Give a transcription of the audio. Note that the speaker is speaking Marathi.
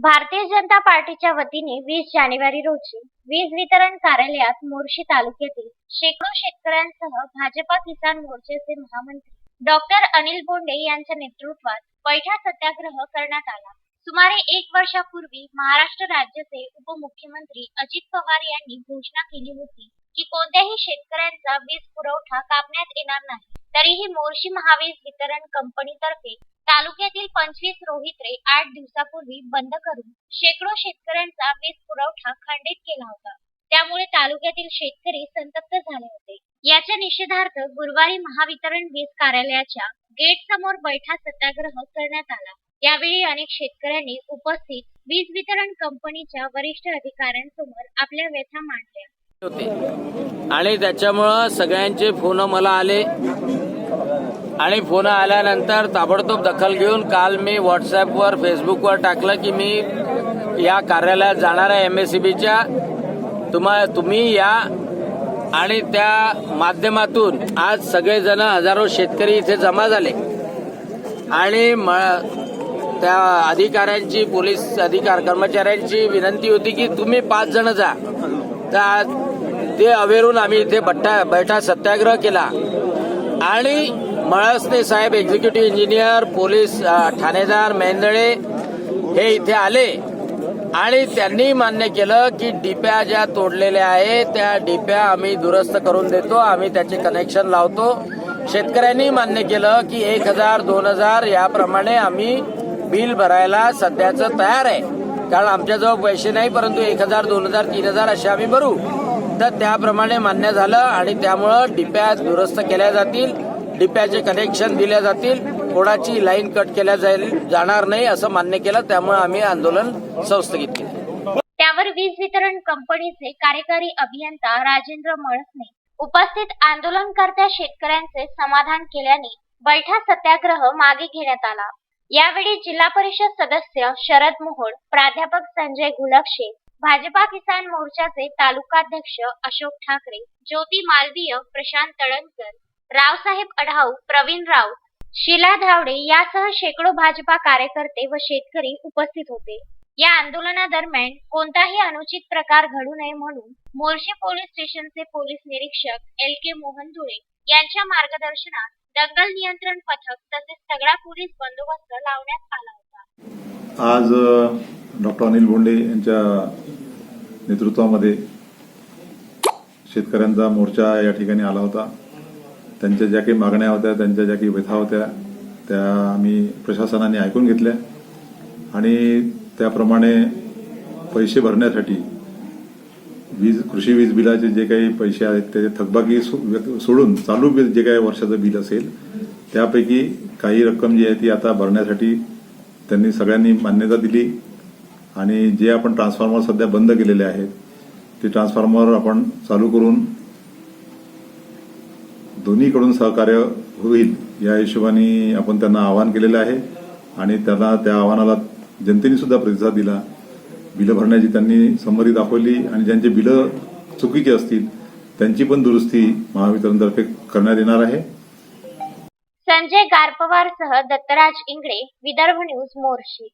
भारतीय जनता पार्टीच्या वतीने वीस जानेवारी रोजी वीज वितरण कार्यालयात मोर्शी तालुक्यातील शेकडो शेतकऱ्यांसह भाजपा किसान मोर्चाचे महामंत्री डॉक्टर अनिल बोंडे यांच्या नेतृत्वात पैठा सत्याग्रह करण्यात आला. सुमारे एक वर्षापूर्वी महाराष्ट्र राज्याचे उपमुख्यमंत्री अजित पवार यांनी घोषणा केली होती की कोणत्याही शेतकऱ्यांचा वीज पुरवठा कापण्यात येणार नाही. तरीही मोर्शी महावीज वितरण कंपनीतर्फे तालुक्यातील पंचवीस रोहित्रे आठ दिवसापूर्वी बंद करून शेकडो शेतकऱ्यांचा वीज पुरवठा खंडित केला होता. त्यामुळे तालुक्यातील शेतकरी संतप्त झाले होते. याच्या निषेधार्थ गुरुवारी महावितरण वीज कार्यालयाच्या गेट समोर बैठा सत्याग्रह करण्यात आला. यावेळी अनेक शेतकऱ्यांनी उपस्थित वीज वितरण कंपनीच्या वरिष्ठ अधिकाऱ्यांसमोर आपल्या व्यथा मांडल्या. होते. आणि त्याच्यामुळं सगळ्यांचे फोन मला आले. आणि फोन आल्यानंतर ताबडतोब दखल घेऊन काल मी व्हॉट्सॲपवर फेसबुकवर टाकलं की मी या कार्यालयात जाणार आहे एम एस सी बीच्या तुम्हा तुम्ही या आणि त्या माध्यमातून आज सगळेजण हजारो शेतकरी इथे जमा झाले. आणि म त्या अधिकाऱ्यांची पोलीस अधिकार कर्मचाऱ्यांची विनंती होती की तुम्ही पाच जण जा. तर ते अवेरून आम्ही इथे बट्टा बैठा सत्याग्रह केला. आणि मळसने साहेब एक्झिक्युटिव्ह इंजिनियर पोलीस ठाणेदार मेंदळे हे इथे आले. आणि त्यांनी मान्य केलं की डिप्या ज्या तोडलेल्या आहेत त्या डिप्या आम्ही दुरुस्त करून देतो आम्ही त्याचे कनेक्शन लावतो. शेतकऱ्यांनी मान्य केलं की एक हजार दोन हजार याप्रमाणे आम्ही बिल भरायला सध्याचं तयार आहे. कारण आमच्याजवळ पैसे नाही परंतु एक हजार दोन हजार तीन हजार असे आम्ही भरू. तर त्याप्रमाणे मान्य झालं आणि त्यामुळं डिप्या दुरुस्त केल्या जातील. डिप्याचे कनेक्शन दिल्या जातील. कोणाची लाईन कट केल्या जाईल जाणार नाही असं मान्य केलं. त्यामुळे आम्ही आंदोलन संस्थगित केलं. त्यावर वीज वितरण कंपनीचे कार्यकारी अभियंता राजेंद्र मळसने उपस्थित आंदोलनकर्त्या शेतकऱ्यांचे समाधान केल्याने बैठा सत्याग्रह मागे घेण्यात आला. यावेळी जिल्हा परिषद सदस्य शरद मोहोळ प्राध्यापक संजय गुलक्षे भाजपा किसान मोर्चाचे तालुकाध्यक्ष अशोक ठाकरे ज्योती मालवीय प्रशांत तळणकर रावसाहेब अढाऊ प्रवीण राऊत शिला धावडे यासह शेकडो भाजपा कार्यकर्ते व शेतकरी उपस्थित होते. या आंदोलनादरम्यान कोणताही अनुचित प्रकार घडू नये म्हणून मोर्शी पोलीस स्टेशनचे पोलीस निरीक्षक एल के मोहन धुळे यांच्या मार्गदर्शनात दंगल नियंत्रण पथक तसेच सगळा पोलीस बंदोबस्त लावण्यात आला होता. आज डॉक्टर अनिल बोंडे यांच्या नेतृत्वामध्ये शेतकऱ्यांचा मोर्चा या ठिकाणी आला होता. त्यांच्या ज्या काही मागण्या होत्या त्यांच्या ज्या काही व्यथा होत्या त्या आम्ही प्रशासनाने ऐकून घेतल्या. आणि त्याप्रमाणे पैसे भरण्यासाठी वीज कृषी वीज बिलाचे जे काही पैसे आहेत त्याचे थकबाकी सो- सोडून चालू बिल जे काही वर्षाचं बिल असेल त्यापैकी काही रक्कम जी आहे ती आता भरण्यासाठी त्यांनी सगळ्यांनी मान्यता दिली. आणि जे आपण ट्रान्सफॉर्मर सध्या बंद केलेले आहेत ते ट्रान्सफॉर्मर आपण चालू करून दोन्हीकडून सहकार्य होईल या हिशोबाने आपण त्यांना आवाहन केलेलं आहे. आणि त्यांना त्या आव्हानाला जनतेने सुद्धा प्रतिसाद दिला. बिलं भरण्याची त्यांनी संमती दाखवली आणि ज्यांचे बिलं चुकीची असतील त्यांची पण दुरुस्ती महावितरणतर्फे करण्यात येणार आहे. संजय गारपवारसह दत्तराज इंगळे विदर्भ न्यूज मोर्शी.